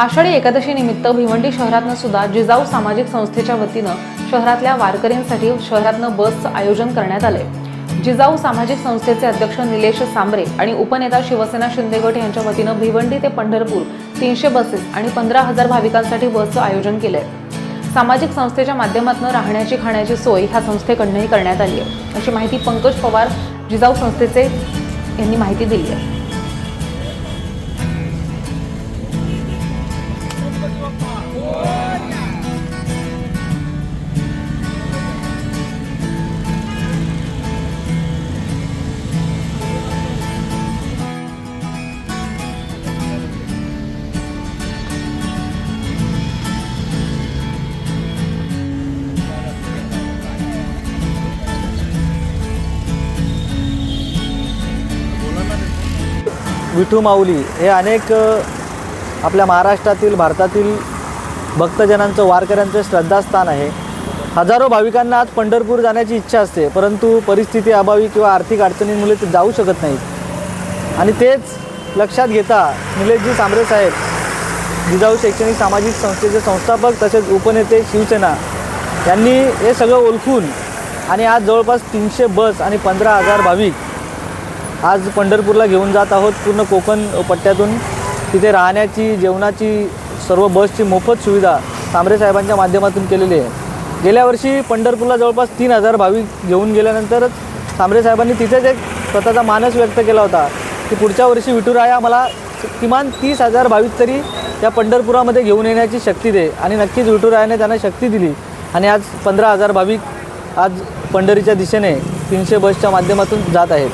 आषाढी एकादशी निमित्त भिवंडी शहरातनं सुद्धा जिजाऊ सामाजिक संस्थेच्या वतीनं शहरातल्या वारकऱ्यांसाठी शहरातनं बसचं आयोजन करण्यात आलंय. जिजाऊ सामाजिक संस्थेचे अध्यक्ष निलेश सांबरे आणि उपनेता शिवसेना शिंदे गट यांच्या वतीनं भिवंडी ते पंढरपूर तीनशे बसेस आणि पंधरा हजार भाविकांसाठी बसचं आयोजन केलंय. सामाजिक संस्थेच्या माध्यमातून राहण्याची खाण्याची सोय ह्या संस्थेकडनंही करण्यात आली आहे अशी माहिती पंकज पवार जिजाऊ संस्थेचे यांनी माहिती दिली आहे विठू माऊली हे अनेक आपल्या महाराष्ट्रातील भारतातील भक्तजनांचं वारकऱ्यांचं श्रद्धास्थान आहे. हजारो भाविकांना आज पंढरपूर जाण्याची इच्छा असते परंतु परिस्थिती अभावी किंवा आर्थिक अडचणींमुळे ते जाऊ शकत नाहीत. आणि तेच लक्षात घेता निलेशजी सांबरे साहेब जिजाऊ शैक्षणिक सामाजिक संस्थेचे संस्थापक तसेच उपनेते शिवसेना यांनी हे सगळं ओळखून आणि आज जवळपास तीनशे बस आणि पंधरा हजार भाविक आज पंढरपूरला घेऊन जात आहोत. पूर्ण कोकण पट्ट्यातून तिथे राहण्याची जेवणाची सर्व बसची मोफत सुविधा तांबरे साहेबांच्या माध्यमातून केलेली आहे. गेल्या वर्षी पंढरपूरला जवळपास तीन हजार भाविक घेऊन गेल्यानंतरच तांबरे साहेबांनी तिथेच एक स्वतःचा मानस व्यक्त केला होता की पुढच्या वर्षी विठुराया मला किमान तीस हजार भाविक तरी या पंढरपुरामध्ये घेऊन येण्याची शक्ती दे आणि नक्कीच विठुरायाने त्यांना शक्ती दिली आणि आज पंधरा हजार भाविक आज पंढरीच्या दिशेने तीनशे बसच्या माध्यमातून जात आहेत.